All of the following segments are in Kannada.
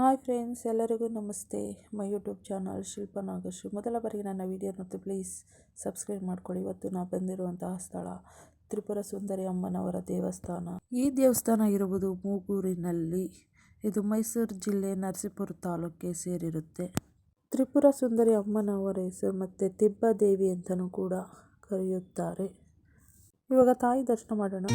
ಹಾಯ್ ಫ್ರೆಂಡ್ಸ್, ಎಲ್ಲರಿಗೂ ನಮಸ್ತೆ. My YouTube channel Shilpa Nagashree. ಮೊದಲ ಬಾರಿಗೆ ನನ್ನ ವಿಡಿಯೋ ನೋಡಿ ಪ್ಲೀಸ್ ಸಬ್ಸ್ಕ್ರೈಬ್ ಮಾಡ್ಕೊಳ್ಳಿ. ಇವತ್ತು ನಾ ಬಂದಿರುವಂತಹ ಸ್ಥಳ ತ್ರಿಪುರ ಸುಂದರಿ ಅಮ್ಮನವರ ದೇವಸ್ಥಾನ. ಈ ದೇವಸ್ಥಾನ ಇರುವುದು ಮೂಗೂರಿನಲ್ಲಿ. ಇದು ಮೈಸೂರು ಜಿಲ್ಲೆ ನರಸೀಪುರ ತಾಲೂಕಿಗೆ ಸೇರಿರುತ್ತೆ. ತ್ರಿಪುರ ಸುಂದರಿ ಅಮ್ಮನವರ ಹೆಸರು ಮತ್ತು ತಿಬ್ಬದೇವಿ ಅಂತಲೂ ಕೂಡ ಕರೆಯುತ್ತಾರೆ. ಇವಾಗ ತಾಯಿ ದರ್ಶನ ಮಾಡೋಣ.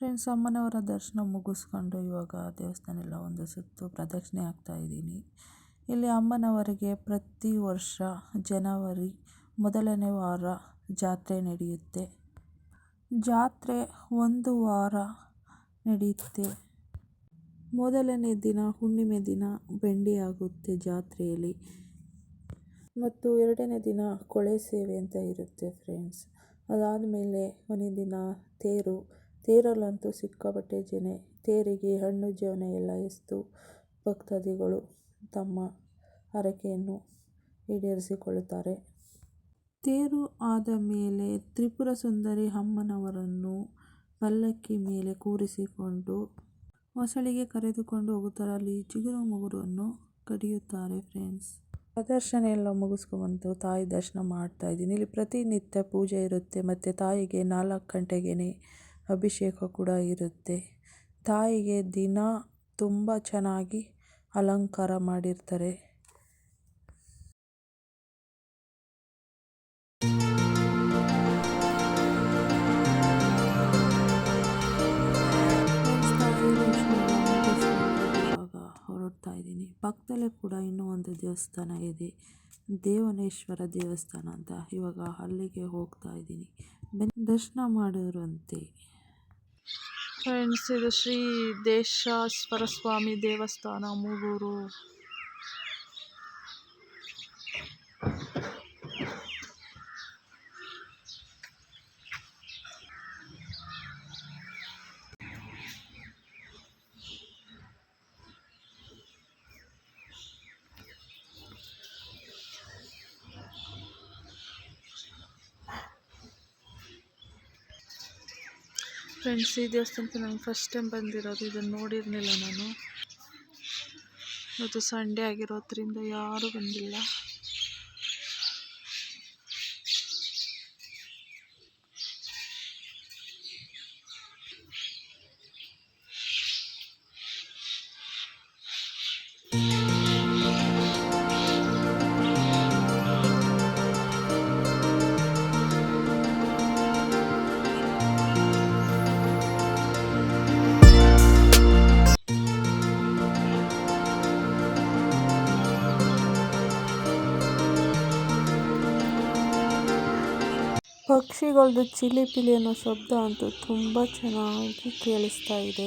ಫ್ರೆಂಡ್ಸ್, ಅಮ್ಮನವರ ದರ್ಶನ ಮುಗಿಸ್ಕೊಂಡು ಇವಾಗ ದೇವಸ್ಥಾನ ಎಲ್ಲ ಒಂದು ಸುತ್ತು ಪ್ರದಕ್ಷಿಣೆ ಆಗ್ತಾ ಇದ್ದೀನಿ. ಇಲ್ಲಿ ಅಮ್ಮನವರಿಗೆ ಪ್ರತಿ ವರ್ಷ ಜನವರಿ ಮೊದಲನೇ ವಾರ ಜಾತ್ರೆ ನಡೆಯುತ್ತೆ. ಜಾತ್ರೆ ಒಂದು ವಾರ ನಡೆಯುತ್ತೆ. ಮೊದಲನೇ ದಿನ, ಹುಣ್ಣಿಮೆ ದಿನ, ಬೆಂಡಿ ಆಗುತ್ತೆ ಜಾತ್ರೆಯಲ್ಲಿ. ಮತ್ತು ಎರಡನೇ ದಿನ ಕೊಳೆ ಸೇವೆ ಅಂತ ಇರುತ್ತೆ ಫ್ರೆಂಡ್ಸ್ ಅದಾದಮೇಲೆ ಕೊನೆ ದಿನ ತೇರು. ತೇರಲ್ಲಂತೂ ಸಿಕ್ಕಾಪಟ್ಟೆ ಜನ ತೇರಿಗೆ ಹಣ್ಣು ಜೀವನ ಎಲ್ಲ ಎಸೆದು ಭಕ್ತಾದಿಗಳು ತಮ್ಮ ಹರಕೆಯನ್ನು ಈಡೇರಿಸಿಕೊಳ್ಳುತ್ತಾರೆ. ತೇರು ಆದ ಮೇಲೆ ತ್ರಿಪುರ ಸುಂದರಿ ಅಮ್ಮನವರನ್ನು ಪಲ್ಲಕ್ಕಿ ಮೇಲೆ ಕೂರಿಸಿಕೊಂಡು ಹೊಸಳಿಗೆ ಕರೆದುಕೊಂಡು ಹೋಗುತ್ತಾರೆ ಅಲ್ಲಿ ಚಿಗುರು ಮುಗುರನ್ನು ಕಡಿಯುತ್ತಾರೆ ಫ್ರೆಂಡ್ಸ್ ಪ್ರದರ್ಶನ ಎಲ್ಲ ಮುಗಿಸ್ಕೊಂಡ್ಬಂದು ತಾಯಿ ದರ್ಶನ ಮಾಡ್ತಾ ಇದ್ದೀನಿ. ಇಲ್ಲಿ ಪ್ರತಿನಿತ್ಯ ಪೂಜೆ ಇರುತ್ತೆ, ಮತ್ತು ತಾಯಿಗೆ ನಾಲ್ಕು ಗಂಟೆಗೆ ಅಭಿಷೇಕ ಕೂಡ ಇರುತ್ತೆ. ತಾಯಿಗೆ ದಿನ ತುಂಬ ಚೆನ್ನಾಗಿ ಅಲಂಕಾರ ಮಾಡಿರ್ತಾರೆ. ಪಕ್ಕದಲ್ಲೇ ಕೂಡ ಇನ್ನೂ ಒಂದು ದೇವಸ್ಥಾನ ಇದೆ. ದೇವನೇಶ್ವರ ದೇವಸ್ಥಾನ ಅಂತ ಇವಾಗ ಅಲ್ಲಿಗೆ ಹೋಗ್ತಾ ಇದ್ದೀನಿ. ದರ್ಶನ ಮಾಡಿರುವಂತೆ ಫ್ರೆಂಡ್ಸ್, ಇದು ಶ್ರೀ ದೇಶಾಸ್ವರ ಸ್ವಾಮಿ ದೇವಸ್ಥಾನ, ಮೂಗೂರು. ಫ್ರೆಂಡ್ಸ್ ಈ ದೇವಸ್ಥಾನಕ್ಕೆ ನಾನು ಫಸ್ಟ್ ಟೈಮ್ ಬಂದಿರೋದು. ಇದನ್ನು ನೋಡಿರಲಿಲ್ಲ ನಾನು. ಇವತ್ತು ಸಂಡೇ ಆಗಿರೋದ್ರಿಂದ ಯಾರೂ ಬಂದಿಲ್ಲ. ಪಕ್ಷಿಗಳದ್ದು ಚಿಲಿ ಪಿಲಿ ಅನ್ನೋ ಶಬ್ದ ಅಂತೂ ತುಂಬ ಚೆನ್ನಾಗಿ ಕೇಳಿಸ್ತಾ ಇದೆ.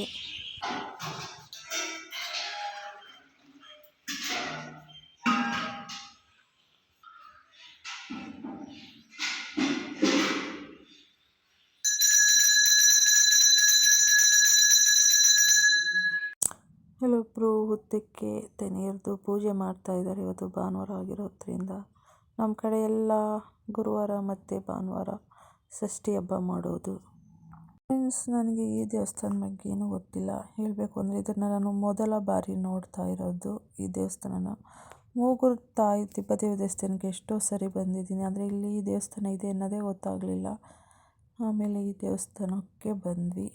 ಕೆಲವೊಬ್ಬರು ಹುತ್ತಕ್ಕೆ ತೆನೆಯರ್ದು ಪೂಜೆ ಮಾಡ್ತಾ ಇದ್ದಾರೆ ಇವತ್ತು ಭಾನುವಾರ ಆಗಿರೋದ್ರಿಂದ. ನಮ್ಮ ಕಡೆ ಎಲ್ಲ ಗುರುವಾರ ಮತ್ತು ಭಾನುವಾರ ಷಷ್ಠಿ ಹಬ್ಬ ಮಾಡೋದು. ಫ್ರೆಂಡ್ಸ್, ನನಗೆ ಈ ದೇವಸ್ಥಾನ ಬಗ್ಗೆ ಏನೂ ಗೊತ್ತಿಲ್ಲ. ಹೇಳಬೇಕು ಅಂದರೆ ಇದನ್ನು ನಾನು ಮೊದಲ ಬಾರಿ ನೋಡ್ತಾ ಇರೋದು ಈ ದೇವಸ್ಥಾನನ. ಮೂಗುರು ತಾಯಿ ತಿಬ್ಬದೇವಿ ದೇವಸ್ಥಾನಕ್ಕೆ ಎಷ್ಟೋ ಸರಿ ಬಂದಿದ್ದೀನಿ, ಆದರೆ ಇಲ್ಲಿ ಈ ದೇವಸ್ಥಾನ ಇದೆ ಅನ್ನೋದೇ ಗೊತ್ತಾಗಲಿಲ್ಲ. ಆಮೇಲೆ ಈ ದೇವಸ್ಥಾನಕ್ಕೆ ಬಂದ್ವಿ.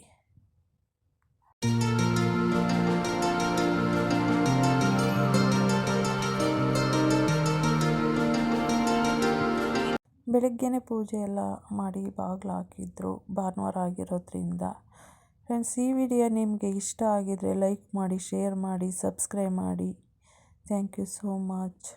ಬೆಳಗ್ಗೆನೇ ಪೂಜೆ ಎಲ್ಲ ಮಾಡಿ ಬಾಗಿಲು ಹಾಕಿದ್ರು ಭಾನುವಾರ ಆಗಿರೋದ್ರಿಂದ. ಫ್ರೆಂಡ್ಸ್ ಈ ವಿಡಿಯೋ ನಿಮಗೆ ಇಷ್ಟ ಆಗಿದರೆ ಲೈಕ್ ಮಾಡಿ ಶೇರ್ ಮಾಡಿ ಸಬ್ಸ್ಕ್ರೈಬ್ ಮಾಡಿ. Thank you so much